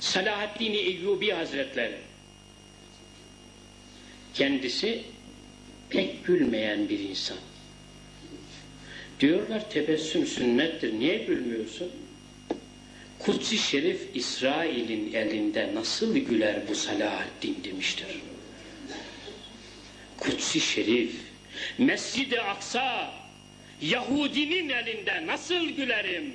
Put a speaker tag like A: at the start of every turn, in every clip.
A: Salahaddin Eyyubi Hazretleri kendisi pek gülmeyen bir insan. Diyorlar tebessüm sünnettir. Niye gülmüyorsun? Kutsi Şerif İsrail'in elinde nasıl güler bu Salahaddin demiştir. Kutsi Şerif, Mescid-i Aksa, Yahudinin elinde nasıl gülerim?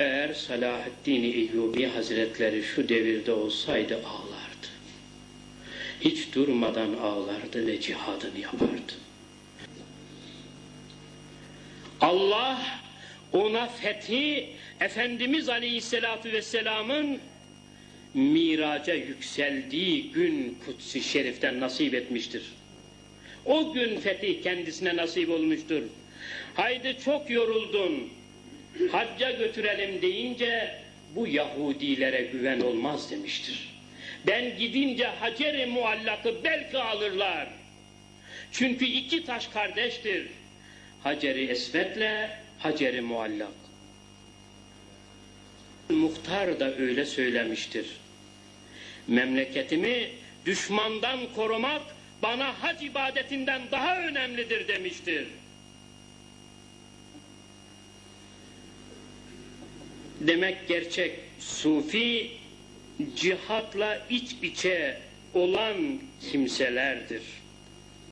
A: Eğer Salahaddin Eyyubi Hazretleri şu devirde olsaydı ağlardı. Hiç durmadan ağlardı ve cihadını yapardı. Allah ona fethi Efendimiz Aleyhisselatü Vesselam'ın miraca yükseldiği gün Kutsi Şerif'ten nasip etmiştir. O gün fetih kendisine nasip olmuştur. Haydi çok yoruldun, hacca götürelim deyince bu Yahudilere güven olmaz demiştir. Ben gidince Hacer-i Muallak'ı belki alırlar. Çünkü iki taş kardeştir. Hacer-i Esved'le Hacer-i Muallak. Muhtar da öyle söylemiştir. Memleketimi düşmandan korumak bana hac ibadetinden daha önemlidir demiştir. Demek gerçek sufi cihatla iç içe olan kimselerdir.